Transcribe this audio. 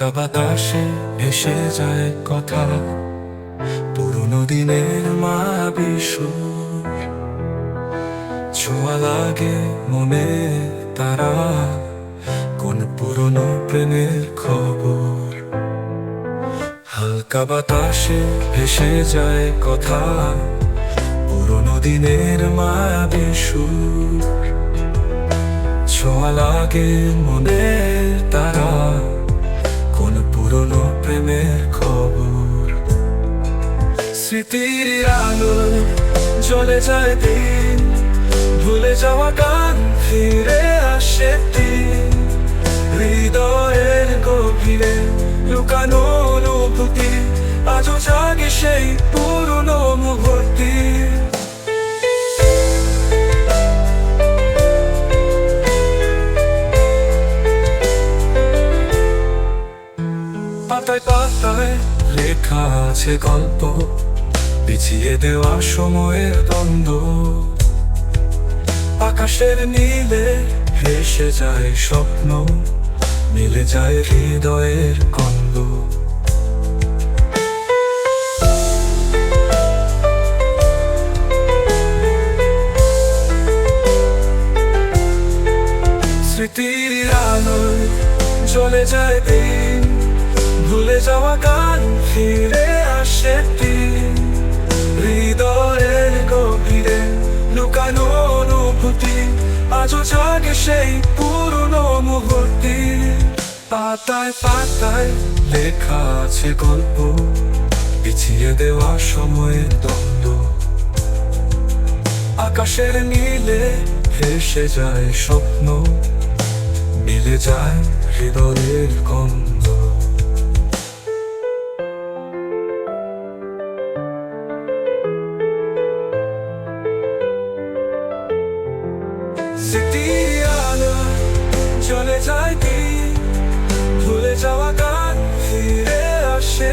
হালকা বাতাসে এসে যায় কথা। পুরনো দিনের মা বিশু ছোঁয়া লাগে মনে তারা, কোন পুরনো প্রেমের খবর? হালকা বাতাসে ভেসে যায় কথা। পুরনো দিনের মায়াবী সুর ছোঁয়া লাগে মনে পুরনো প্রেমের খবর। স্মৃতির আলো চলে যায় দিন ভুলে যাওয়া গান ফিরে লেখা আছে গল্প, পিছিয়ে দেওয়া সময়ের দ্বন্দ্ব। আকাশের নীলে ভেসে যায় স্বপ্ন, মিলে যায় হৃদয়ের কন্দ স্মৃতির আলোয় চলে যায় দিন ভুলে যাওয়া গান ফিরে আসে হৃদয়ের গভীরে লুকানো অনুভূতি, আজও জাগে সেই পুরনো মুহূর্তি। পাতায় পাতায় লেখা আছে গল্প, পিছিয়ে দেওয়া সময়ের দ্বন্দ্ব। আকাশের নীলে ভেসে যায় স্বপ্ন, মিলে যায় হৃদয়ের গন্ধ। স্মৃতির আলো চলে যায় দিন ভুলে যাওয়া গান ফিরে আসে